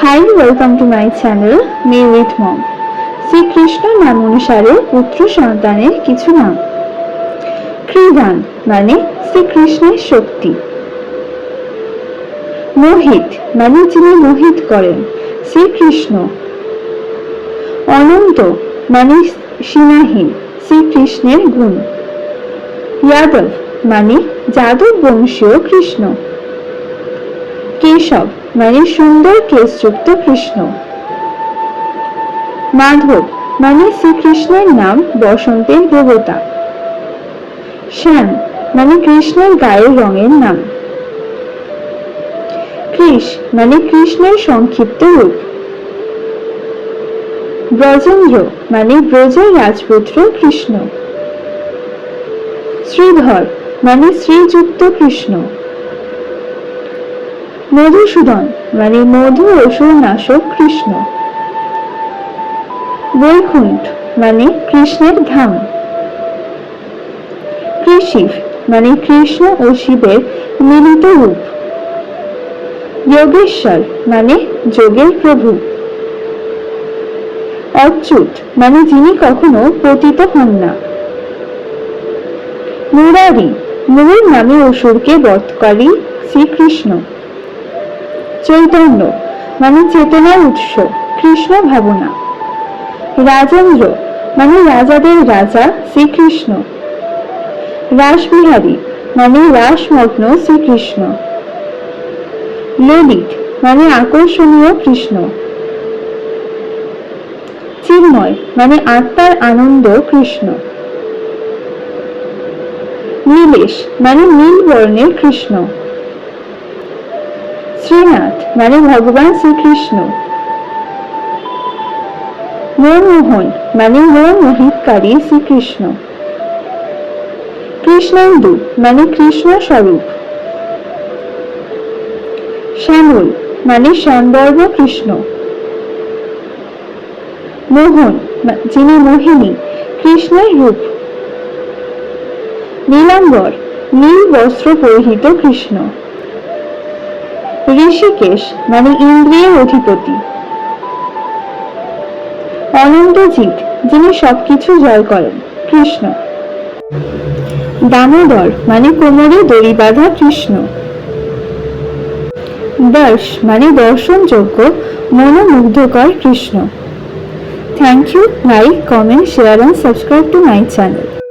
Hi welcome to my channel me with mom Shrikrishna নাম অনুসারে পুত্র সন্তানের কিছু নাম। ক্রীড়ান মানে শ্রীকৃষ্ণের শক্তি। মোহিত মানে যিনি মোহিত করেন, শ্রীকৃষ্ণ। অনন্ত মানে সীমাহীন, শ্রীকৃষ্ণের গুণ। যাদব মানে যাদব বংশীয় কৃষ্ণ। কেশব মানে সুন্দর কেশযুক্ত কৃষ্ণ। মাধব মানে শ্রীকৃষ্ণের নাম বসন্তের দেবতা। শ্যাম মানে কৃষ্ণের গায়ের রঙের নাম। কৃষ মানে কৃষ্ণের সংক্ষিপ্ত রূপ। ব্রজেন্দ্র মানে ব্রজের রাজপুত্র কৃষ্ণ। শ্রীধর মানে শ্রীযুক্ত কৃষ্ণ। মধুসূদন মানে মধু অসুর নাশক, কৃষ্ণ। বৈকুণ্ঠ মানে কৃষ্ণের ধাম। কৃষিব মানে কৃষ্ণ ও শিবের মিলিত রূপ। যোগেশ্বর মানে যোগের প্রভু। অচ্যুত মানে যিনি কখনো পতিত হন না। মুরারি মুর নামে অসুরকে বধকারী শ্রীকৃষ্ণ। চৈতন্য মানে চেতনার উৎস, কৃষ্ণ ভাবনা। রাজেন্দ্র মানে রাজাদের রাজা শ্রীকৃষ্ণ। রাসবিহারী মানে রাসমগ্ন শ্রীকৃষ্ণ। ললিত মানে আকর্ষণীয় কৃষ্ণ। চিন্ময় মানে আত্মার আনন্দ কৃষ্ণ। নীলেশ মানে নীল বর্ণের কৃষ্ণ। শ্রীনাথ মানে ভগবান শ্রীকৃষ্ণ মনমোহন মানে মোহিতকারী শ্রীকৃষ্ণ কৃষ্ণেন্দু মানে কৃষ্ণ স্বরূপ শ্যামল মানে শ্যামবর্ণ কৃষ্ণ মোহন যিনি মোহিনী কৃষ্ণের রূপ নীলাম্বর নীল বস্ত্র পরিহিত কৃষ্ণ ঋষিকেশ মানে ইন্দ্রিয়ের অধিপতি। অনন্তজিৎ, যিনি সবকিছু জয় করেন, কৃষ্ণ। দামোদর মানে কোমরে দড়ি বাঁধা কৃষ্ণ। দর্শ মানে দর্শনযোগ্য, মনোমুগ্ধকর Krishna. Thank you like comment share and subscribe to my channel